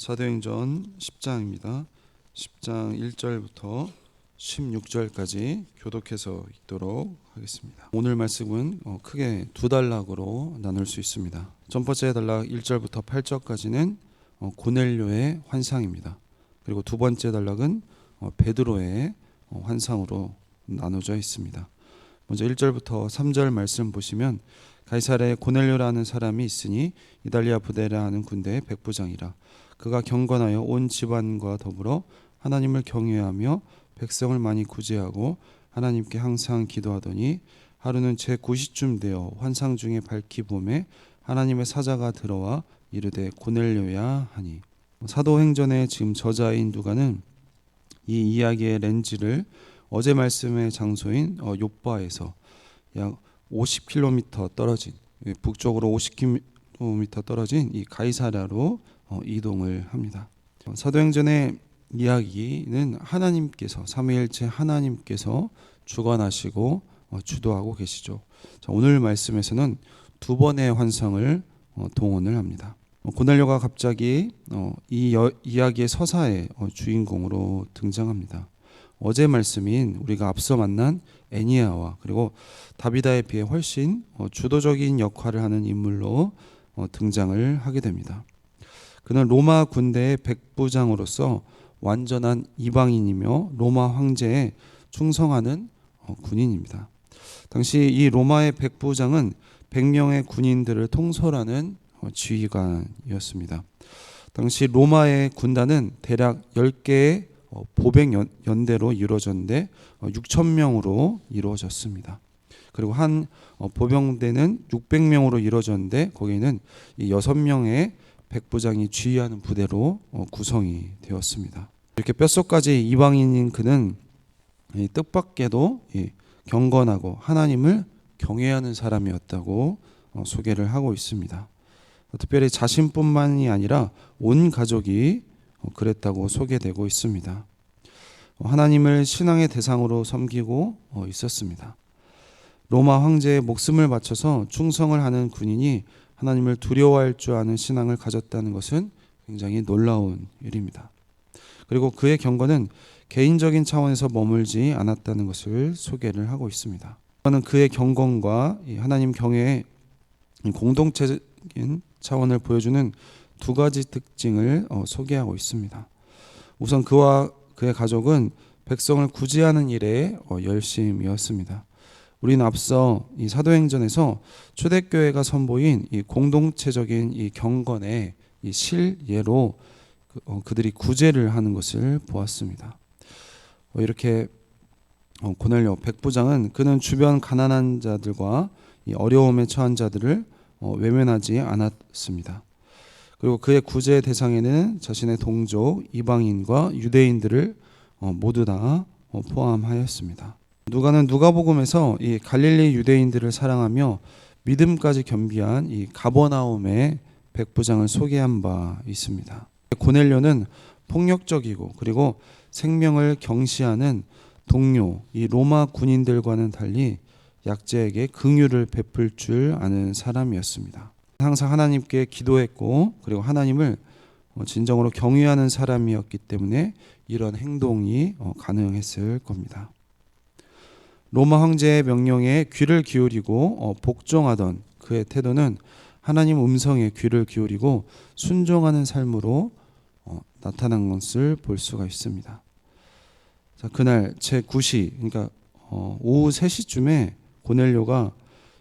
사도행전 10장입니다. 10장 1절부터 16절까지 교독해서 읽도록 하겠습니다. 오늘 말씀은 어, 크게 두 단락으로 나눌 수 있습니다. 첫 번째 단락 1절부터 8절까지는 어, 고넬료의 환상입니다. 그리고 두 번째 단락은 어, 베드로의 어, 환상으로 나눠져 있습니다. 먼저 1절부터 3절 말씀 보시면 가이사랴에 고넬료라는 사람이 있으니 이달리아 부대라 하는 군대의 백부장이라 그가 경건하여 온 집안과 더불어 하나님을 경외하며 백성을 많이 구제하고 하나님께 항상 기도하더니 하루는 제 9시쯤 되어 환상 중에 밝히 봄에 하나님의 사자가 들어와 이르되 고넬료야 하니. 사도행전의 지금 저자인 누가는 이 이야기의 렌즈를 어제 말씀의 장소인 어, 요바에서 약 50km 떨어진 예, 북쪽으로 50km 떨어진 이 가이사랴로 어, 이동을 합니다. 어, 사도행전의 이야기는 하나님께서 삼위일체 하나님께서 주관하시고 어, 주도하고 계시죠. 자, 오늘 말씀에서는 두 번의 환상을 어, 동원을 합니다. 어, 고넬료가 갑자기 어, 이 여, 이야기의 서사의 어, 주인공으로 등장합니다. 어제 말씀인 우리가 앞서 만난 애니아와 그리고 다비다에 비해 훨씬 어, 주도적인 역할을 하는 인물로 어, 등장을 하게 됩니다. 그는 로마 군대의 백부장으로서 완전한 이방인이며 로마 황제에 충성하는 어, 군인입니다. 당시 이 로마의 백부장은 100명의 군인들을 통솔하는 어, 지휘관이었습니다. 당시 로마의 군단은 대략 10개의 어, 보백 연- 연대로 이루어졌는데 6천 명으로 이루어졌습니다. 그리고 한 어, 보병대는 600명으로 이루어졌는데 거기에는 이 6명의 백부장이 지휘하는 부대로 어, 구성이 되었습니다. 이렇게 뼛속까지 이방인인 그는 이 뜻밖에도 이 경건하고 하나님을 경외하는 사람이었다고 어, 소개를 하고 있습니다. 어, 특별히 자신뿐만이 아니라 온 가족이 어, 그랬다고 소개되고 있습니다. 어, 하나님을 신앙의 대상으로 섬기고 어, 있었습니다. 로마 황제의 목숨을 바쳐서 충성을 하는 군인이 하나님을 두려워할 줄 아는 신앙을 가졌다는 것은 굉장히 놀라운 일입니다. 그리고 그의 경건은 개인적인 차원에서 머물지 않았다는 것을 소개를 하고 있습니다. 저는 그의 경건과 이 하나님 경외의 이 공동체적인 차원을 보여주는 두 가지 특징을 어, 소개하고 있습니다. 우선 그와 그의 가족은 백성을 구제하는 일에 어, 열심이었습니다. 우리는 앞서 이 사도행전에서 초대교회가 선보인 이 공동체적인 이 경건의 이 실예로 그, 어, 그들이 구제를 하는 것을 보았습니다. 어, 이렇게 어, 고넬료 백부장은 그는 주변 가난한 자들과 이 어려움에 처한 자들을 어, 외면하지 않았습니다. 그리고 그의 구제 대상에는 자신의 동족 이방인과 유대인들을 어, 모두 다 어, 포함하였습니다. 누가는 누가복음에서 이 갈릴리 유대인들을 사랑하며 믿음까지 겸비한 이 가버나움의 백부장을 소개한 바 있습니다. 고넬료는 폭력적이고 그리고 생명을 경시하는 동료 이 로마 군인들과는 달리 약자에게 긍휼을 베풀 줄 아는 사람이었습니다. 항상 하나님께 기도했고 그리고 하나님을 어, 진정으로 경외하는 사람이었기 때문에 이런 행동이 어, 가능했을 겁니다. 로마 황제의 명령에 귀를 기울이고 어, 복종하던 그의 태도는 하나님 음성에 귀를 기울이고 순종하는 삶으로 어, 나타난 것을 볼 수가 있습니다. 자, 그날 제 9시 그러니까 어, 오후 3시쯤에 고넬료가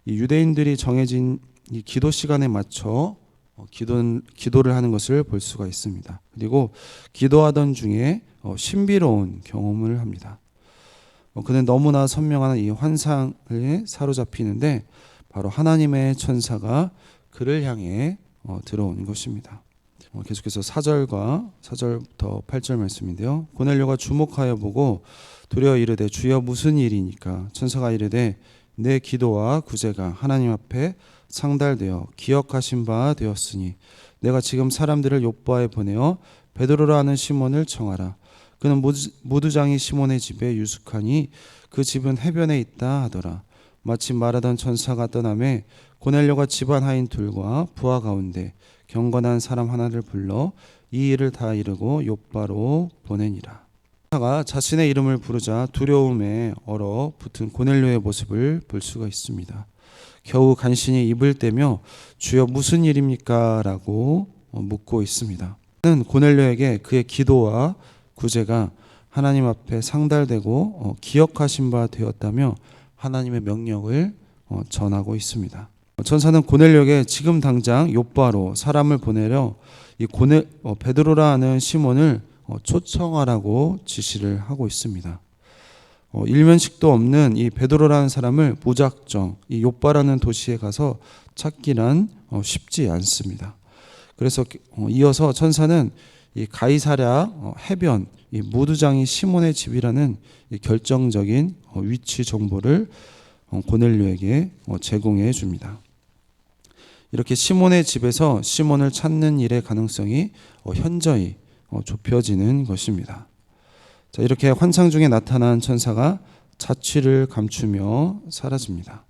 이 유대인들이 정해진 이 기도 시간에 맞춰 어, 기도, 기도를 하는 것을 볼 수가 있습니다. 그리고 기도하던 중에 어, 신비로운 경험을 합니다. 어, 그는 너무나 선명한 이 환상에 사로잡히는데 바로 하나님의 천사가 그를 향해 어, 들어오는 것입니다. 어, 계속해서 4절과 4절부터 8절 말씀인데요. 고넬료가 주목하여 보고 두려워 이르되 주여 무슨 일이니까 천사가 이르되 내 기도와 구제가 하나님 앞에 상달되어 기억하신 바 되었으니 내가 지금 사람들을 요바에 보내어 베드로라 하는 시몬을 청하라 그는 모두- 모두장이 시몬의 집에 유숙하니 그 집은 해변에 있다 하더라 마침 말하던 천사가 떠남에 고넬료가 집안 하인 둘과 부하 가운데 경건한 사람 하나를 불러 이 일을 다 이르고 요바로 보내니라. 가 자신의 이름을 부르자 두려움에 얼어 붙은 고넬료의 모습을 볼 수가 있습니다. 겨우 간신히 입을 떼며 주여 무슨 일입니까라고 어, 묻고 있습니다. 는 고넬료에게 그의 기도와 구제가 하나님 앞에 상달되고 어, 기억하신 바 되었다며 하나님의 명령을 어, 전하고 있습니다. 천사는 고넬료에게 지금 당장 요바로 사람을 보내려 이 고넬 어, 베드로라 하는 시몬을 어, 초청하라고 지시를 하고 있습니다. 어, 일면식도 없는 이 베드로라는 사람을 무작정 이 요바라는 도시에 가서 찾기란 어, 쉽지 않습니다. 그래서 어, 이어서 천사는 이 가이사랴 어, 해변 이 무두장이 시몬의 집이라는 이 결정적인 어, 위치 정보를 어, 고넬료에게 어, 제공해 줍니다. 이렇게 시몬의 집에서 시몬을 찾는 일의 가능성이 어, 현저히 어, 좁혀지는 것입니다. 자, 이렇게 환상 중에 나타난 천사가 자취를 감추며 사라집니다.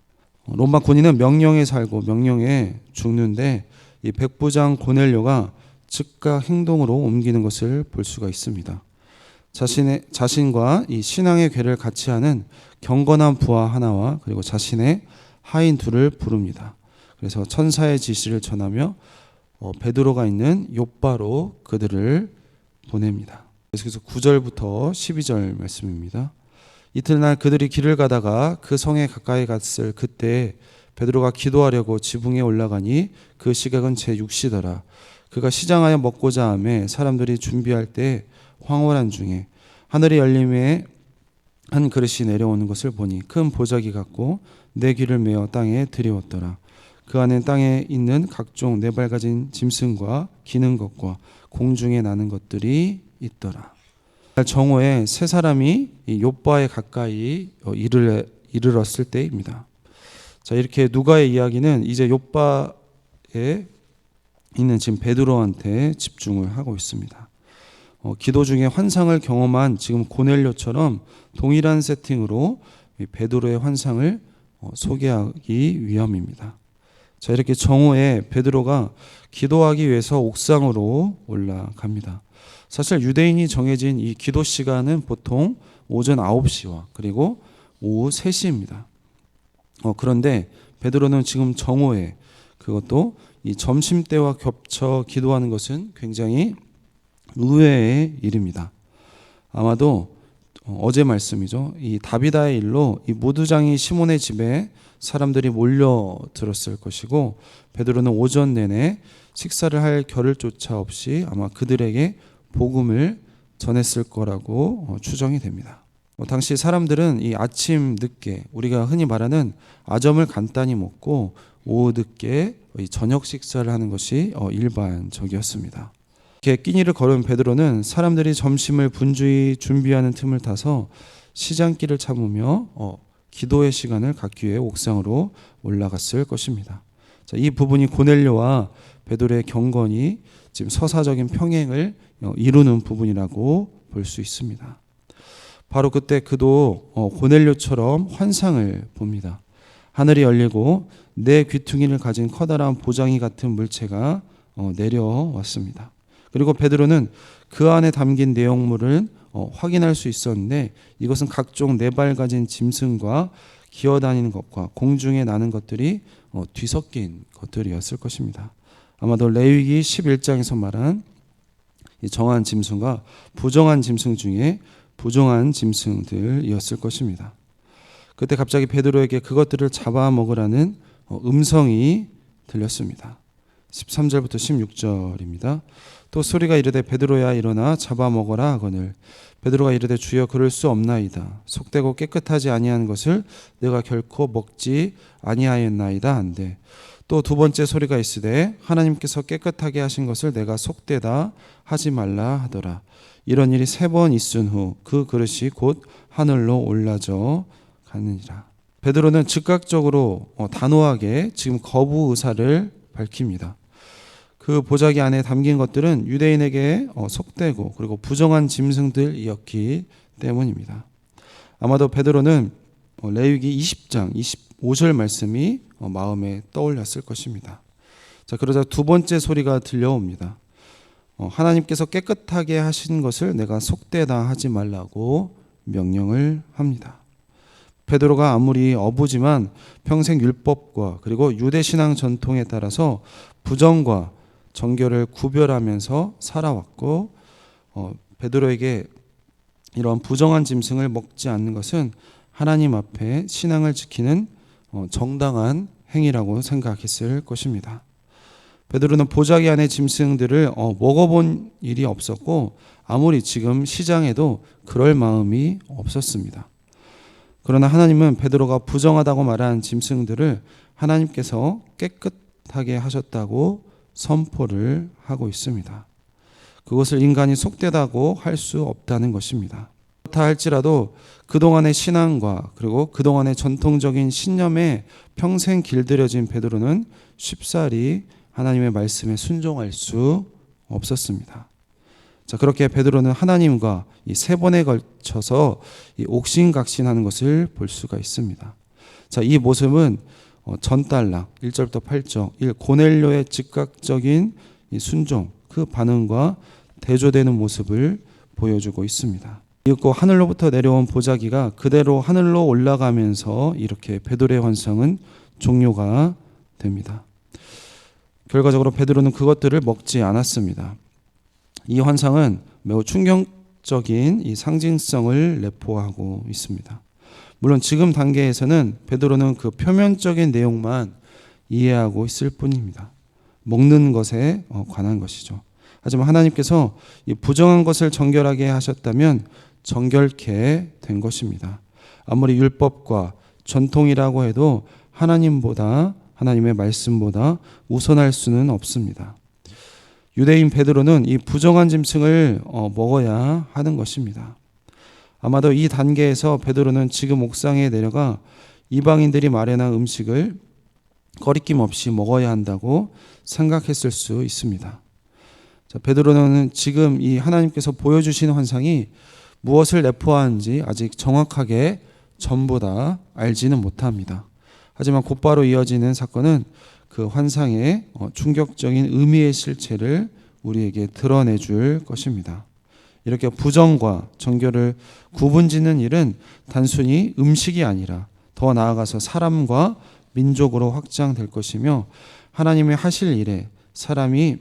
어, 로마 군인은 명령에 살고 명령에 죽는데 이 백부장 고넬료가 즉각 행동으로 옮기는 것을 볼 수가 있습니다. 자신의 자신과 이 신앙의 괴를 같이 하는 경건한 부하 하나와 그리고 자신의 하인 둘을 부릅니다. 그래서 천사의 지시를 전하며 어, 베드로가 있는 요바로 그들을 보냅니다. 그래서 9절부터 12절 말씀입니다. 이튿날 그들이 길을 가다가 그 성에 가까이 갔을 그때 베드로가 기도하려고 지붕에 올라가니 그 시각은 제 6시더라. 그가 시장하여 먹고자 하매 사람들이 준비할 때 황홀한 중에 하늘이 열림에 한 그릇이 내려오는 것을 보니 큰 보자기 같고 내 귀를 메어 땅에 들이웠더라. 그 안에 땅에 있는 각종 네 발 가진 짐승과 기는 것과 공중에 나는 것들이 있더라. 정오에 세 사람이 이 요바에 가까이 어, 이르, 이르렀을 때입니다. 자 이렇게 누가의 이야기는 이제 요바에 있는 지금 베드로한테 집중을 하고 있습니다. 어, 기도 중에 환상을 경험한 지금 고넬료처럼 동일한 세팅으로 이 베드로의 환상을 어, 소개하기 위함입니다. 자 이렇게 정오에 베드로가 기도하기 위해서 옥상으로 올라갑니다. 사실 유대인이 정해진 이 기도 시간은 보통 오전 9시와 그리고 오후 3시입니다. 어, 그런데 베드로는 지금 정오에 그것도 이 점심 때와 겹쳐 기도하는 것은 굉장히 의외의 일입니다. 아마도 어, 어제 말씀이죠. 이 다비다의 일로 이 모두장이 시몬의 집에 사람들이 몰려들었을 것이고 베드로는 오전 내내 식사를 할 겨를조차 없이 아마 그들에게 복음을 전했을 거라고 어, 추정이 됩니다. 어, 당시 사람들은 이 아침 늦게 우리가 흔히 말하는 아점을 간단히 먹고 오후 늦게 이 저녁 식사를 하는 것이 어, 일반적이었습니다. 이렇게 끼니를 걸은 베드로는 사람들이 점심을 분주히 준비하는 틈을 타서 시장길을 참으며 어, 기도의 시간을 갖기 위해 옥상으로 올라갔을 것입니다. 자, 이 부분이 고넬료와 베드로의 경건이 지금 서사적인 평행을 어, 이루는 부분이라고 볼 수 있습니다. 바로 그때 그도 어, 고넬료처럼 환상을 봅니다. 하늘이 열리고 내 귀퉁이를 가진 커다란 보장이 같은 물체가 어, 내려왔습니다. 그리고 베드로는 그 안에 담긴 내용물을 어, 확인할 수 있었는데 이것은 각종 네 발 가진 짐승과 기어다니는 것과 공중에 나는 것들이 어, 뒤섞인 것들이었을 것입니다. 아마도 레위기 11장에서 말한 이 정한 짐승과 부정한 짐승 중에 부정한 짐승들이었을 것입니다. 그때 갑자기 베드로에게 그것들을 잡아 먹으라는 어, 음성이 들렸습니다. 13절부터 16절입니다. 또 소리가 이르되 베드로야 일어나 잡아 먹어라 하거늘 베드로가 이르되 주여 그럴 수 없나이다 속되고 깨끗하지 아니한 것을 내가 결코 먹지 아니하였나이다 한데 또 두 번째 소리가 있으되 하나님께서 깨끗하게 하신 것을 내가 속되다 하지 말라 하더라 이런 일이 세 번 있은 후 그 그릇이 곧 하늘로 올라져 가느니라 베드로는 즉각적으로 어, 단호하게 지금 거부 의사를 밝힙니다. 그 보자기 안에 담긴 것들은 유대인에게 어, 속되고 그리고 부정한 짐승들이었기 때문입니다. 아마도 베드로는 어, 레위기 20장 25절 말씀이 어, 마음에 떠올렸을 것입니다. 자 그러자 두 번째 소리가 들려옵니다. 어, 하나님께서 깨끗하게 하신 것을 내가 속되다 하지 말라고 명령을 합니다. 베드로가 아무리 어부지만 평생 율법과 그리고 유대 신앙 전통에 따라서 부정과 정결을 구별하면서 살아왔고 어, 베드로에게 이런 부정한 짐승을 먹지 않는 것은 하나님 앞에 신앙을 지키는 어, 정당한 행위라고 생각했을 것입니다. 베드로는 보자기 안에 짐승들을 어, 먹어본 일이 없었고 아무리 지금 시장에도 그럴 마음이 없었습니다. 그러나 하나님은 베드로가 부정하다고 말한 짐승들을 하나님께서 깨끗하게 하셨다고 선포를 하고 있습니다. 그것을 인간이 속되다고 할 수 없다는 것입니다. 그렇다 할지라도 그동안의 신앙과 그리고 그동안의 전통적인 신념에 평생 길들여진 베드로는 쉽사리 하나님의 말씀에 순종할 수 없었습니다. 자, 그렇게 베드로는 하나님과 이 세 번에 걸쳐서 이 옥신각신하는 것을 볼 수가 있습니다. 자, 이 모습은 어, 전달락 1절부터 8절 1 고넬료의 즉각적인 이 순종 그 반응과 대조되는 모습을 보여주고 있습니다. 이윽고 하늘로부터 내려온 보자기가 그대로 하늘로 올라가면서 이렇게 베드로의 환상은 종료가 됩니다. 결과적으로 베드로는 그것들을 먹지 않았습니다. 이 환상은 매우 충격적인 이 상징성을 내포하고 있습니다. 물론 지금 단계에서는 베드로는 그 표면적인 내용만 이해하고 있을 뿐입니다. 먹는 것에 어, 관한 것이죠. 하지만 하나님께서 이 부정한 것을 정결하게 하셨다면 정결케 된 것입니다. 아무리 율법과 전통이라고 해도 하나님보다 하나님의 말씀보다 우선할 수는 없습니다. 유대인 베드로는 이 부정한 짐승을 어, 먹어야 하는 것입니다. 아마도 이 단계에서 베드로는 지금 옥상에 내려가 이방인들이 마련한 음식을 거리낌 없이 먹어야 한다고 생각했을 수 있습니다. 자, 베드로는 지금 이 하나님께서 보여주신 환상이 무엇을 내포하는지 아직 정확하게 전부 다 알지는 못합니다. 하지만 곧바로 이어지는 사건은 그 환상의 어, 충격적인 의미의 실체를 우리에게 드러내 줄 것입니다. 이렇게 부정과 정결을 구분짓는 일은 단순히 음식이 아니라 더 나아가서 사람과 민족으로 확장될 것이며 하나님의 하실 일에 사람이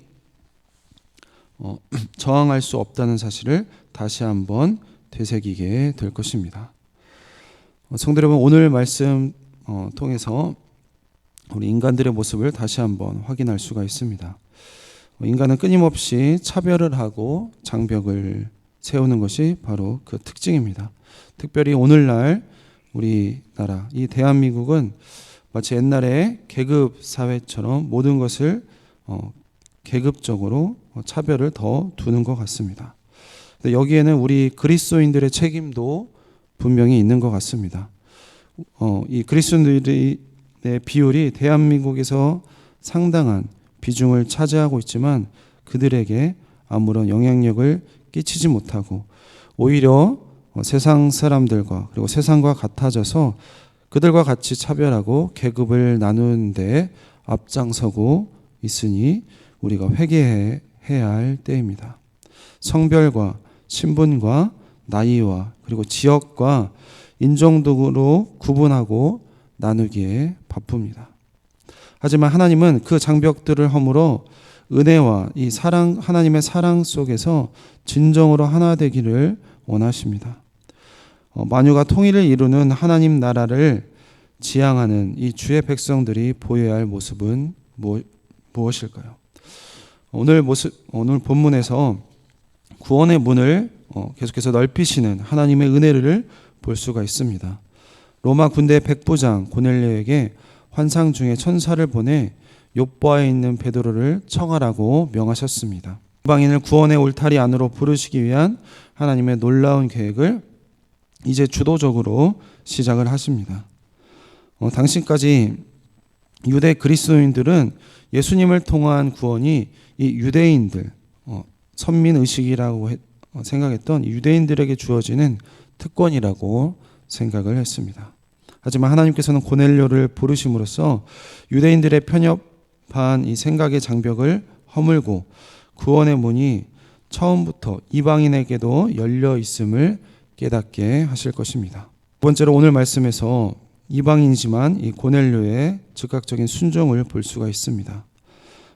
어, 저항할 수 없다는 사실을 다시 한번 되새기게 될 것입니다. 어, 성도 여러분 오늘 말씀 어, 통해서 우리 인간들의 모습을 다시 한번 확인할 수가 있습니다. 어, 인간은 끊임없이 차별을 하고 장벽을 세우는 것이 바로 그 특징입니다. 특별히 오늘날 우리나라 이 대한민국은 마치 옛날에 계급 사회처럼 모든 것을 어, 계급적으로 차별을 더 두는 것 같습니다. 여기에는 우리 그리스도인들의 책임도 분명히 있는 것 같습니다. 어, 이 그리스도인들의 비율이 대한민국에서 상당한 비중을 차지하고 있지만 그들에게 아무런 영향력을 끼치지 못하고 오히려 어, 세상 사람들과 그리고 세상과 같아져서 그들과 같이 차별하고 계급을 나누는데 앞장서고 있으니 우리가 회개해야 할 때입니다. 성별과 신분과 나이와 그리고 지역과 인종 등으로 구분하고 나누기에 바쁩니다. 하지만 하나님은 그 장벽들을 허물어 은혜와 이 사랑 하나님의 사랑 속에서 진정으로 하나 되기를 원하십니다. 어, 만유가 통일을 이루는 하나님 나라를 지향하는 이 주의 백성들이 보여야 할 모습은 무, 무엇일까요? 오늘 모습 오늘 본문에서 구원의 문을 어, 계속해서 넓히시는 하나님의 은혜를 볼 수가 있습니다. 로마 군대 백부장 고넬료에게 환상 중에 천사를 보내 요바에 있는 베드로를 청하라고 명하셨습니다. 이방인을 구원의 울타리 안으로 부르시기 위한 하나님의 놀라운 계획을 이제 주도적으로 시작을 하십니다. 어, 당신까지 유대 그리스도인들은 예수님을 통한 구원이 이 유대인들 어, 선민 의식이라고 했, 어, 생각했던 유대인들에게 주어지는 특권이라고 생각을 했습니다. 하지만 하나님께서는 고넬료를 부르심으로써 유대인들의 편협한 이 생각의 장벽을 허물고 구원의 문이 처음부터 이방인에게도 열려 있음을 깨닫게 하실 것입니다. 두 번째로 오늘 말씀에서 이방인이지만 이 고넬료의 즉각적인 순종을 볼 수가 있습니다.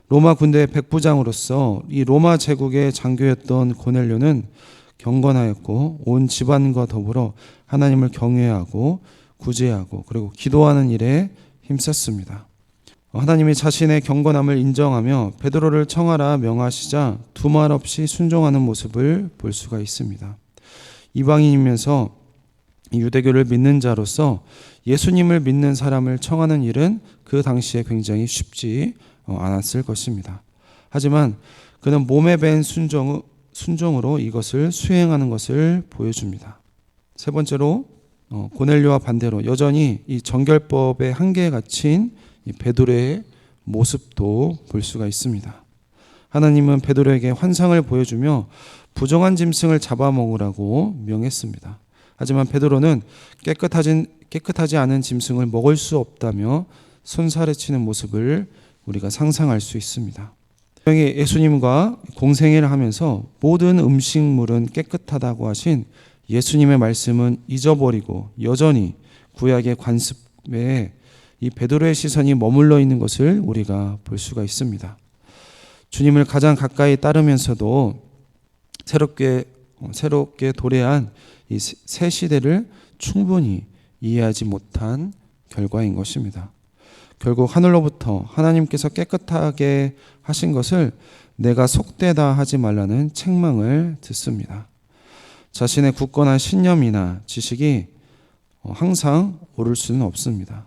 로마 군대의 백부장으로서 이 로마 제국의 장교였던 고넬료는 경건하였고 온 집안과 더불어 하나님을 경외하고 구제하고 그리고 기도하는 일에 힘썼습니다. 하나님이 자신의 경건함을 인정하며 베드로를 청하라 명하시자 두말 없이 순종하는 모습을 볼 수가 있습니다. 이방인이면서 유대교를 믿는 자로서 예수님을 믿는 사람을 청하는 일은 그 당시에 굉장히 쉽지 않았을 것입니다. 하지만 그는 몸에 밴 순종, 순종으로 이것을 수행하는 것을 보여줍니다. 세 번째로 어, 고넬료와 반대로 여전히 이 정결법의 한계에 갇힌 이 베드로의 모습도 볼 수가 있습니다. 하나님은 베드로에게 환상을 보여주며 부정한 짐승을 잡아먹으라고 명했습니다. 하지만 베드로는 깨끗하진, 깨끗하지 않은 짐승을 먹을 수 없다며 손살에 치는 모습을 우리가 상상할 수 있습니다. 예수님과 공생애를 하면서 모든 음식물은 깨끗하다고 하신 예수님의 말씀은 잊어버리고 여전히 구약의 관습에 이 베드로의 시선이 머물러 있는 것을 우리가 볼 수가 있습니다. 주님을 가장 가까이 따르면서도 새롭게 새롭게 도래한 이 새 시대를 충분히 이해하지 못한 결과인 것입니다. 결국 하늘로부터 하나님께서 깨끗하게 하신 것을 내가 속되다 하지 말라는 책망을 듣습니다. 자신의 굳건한 신념이나 지식이 항상 오를 수는 없습니다.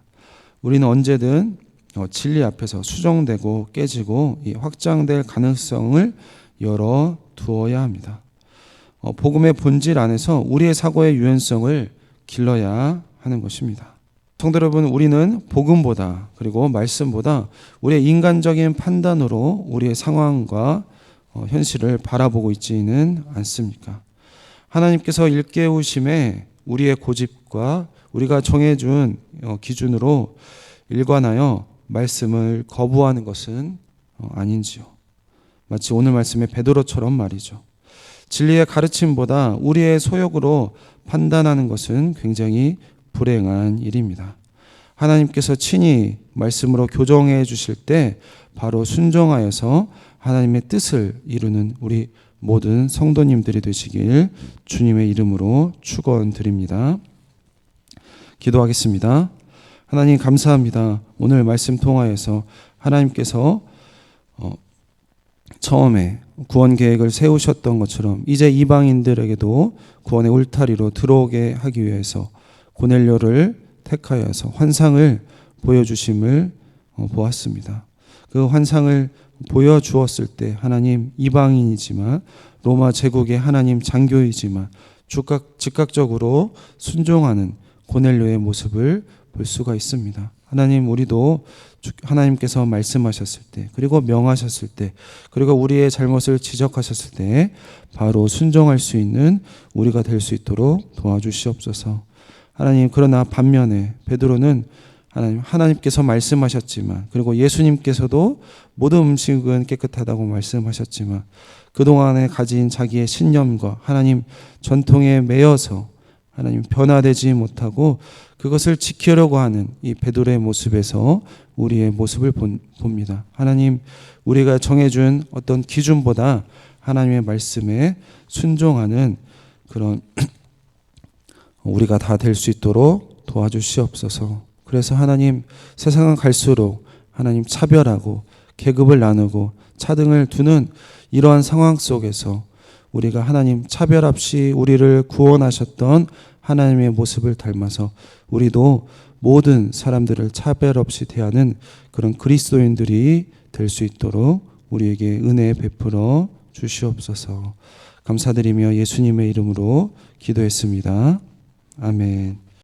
우리는 언제든 진리 앞에서 수정되고 깨지고 확장될 가능성을 열어 두어야 합니다. 복음의 본질 안에서 우리의 사고의 유연성을 길러야 하는 것입니다. 성도 여러분, 우리는 복음보다 그리고 말씀보다 우리의 인간적인 판단으로 우리의 상황과 현실을 바라보고 있지는 않습니까? 하나님께서 일깨우심에 우리의 고집과 우리가 정해준 기준으로 일관하여 말씀을 거부하는 것은 아닌지요. 마치 오늘 말씀의 베드로처럼 말이죠. 진리의 가르침보다 우리의 소욕으로 판단하는 것은 굉장히 불행한 일입니다. 하나님께서 친히 말씀으로 교정해 주실 때 바로 순종하여서 하나님의 뜻을 이루는 우리 모든 성도님들이 되시길 주님의 이름으로 축원드립니다. 기도하겠습니다. 하나님 감사합니다. 오늘 말씀 통하여서 하나님께서 어, 처음에 구원 계획을 세우셨던 것처럼 이제 이방인들에게도 구원의 울타리로 들어오게 하기 위해서 고넬료를 택하여서 환상을 보여주심을 어, 보았습니다. 그 환상을 보여주었을 때 하나님 이방인이지만 로마 제국의 하나님 장교이지만 즉각, 즉각적으로 순종하는 고넬료의 모습을 볼 수가 있습니다. 하나님 우리도 하나님께서 말씀하셨을 때 그리고 명하셨을 때 그리고 우리의 잘못을 지적하셨을 때 바로 순종할 수 있는 우리가 될 수 있도록 도와주시옵소서. 하나님 그러나 반면에 베드로는 하나님 하나님께서 말씀하셨지만 그리고 예수님께서도 모든 음식은 깨끗하다고 말씀하셨지만 그동안에 가진 자기의 신념과 하나님 전통에 매여서 하나님 변화되지 못하고 그것을 지키려고 하는 이 베드로의 모습에서 우리의 모습을 봅니다. 하나님 우리가 정해준 어떤 기준보다 하나님의 말씀에 순종하는 그런 우리가 다 될 수 있도록 도와주시옵소서. 그래서 하나님 세상은 갈수록 하나님 차별하고 계급을 나누고 차등을 두는 이러한 상황 속에서 우리가 하나님 차별 없이 우리를 구원하셨던 하나님의 모습을 닮아서 우리도 모든 사람들을 차별 없이 대하는 그런 그리스도인들이 될 수 있도록 우리에게 은혜 베풀어 주시옵소서. 감사드리며 예수님의 이름으로 기도했습니다. 아멘.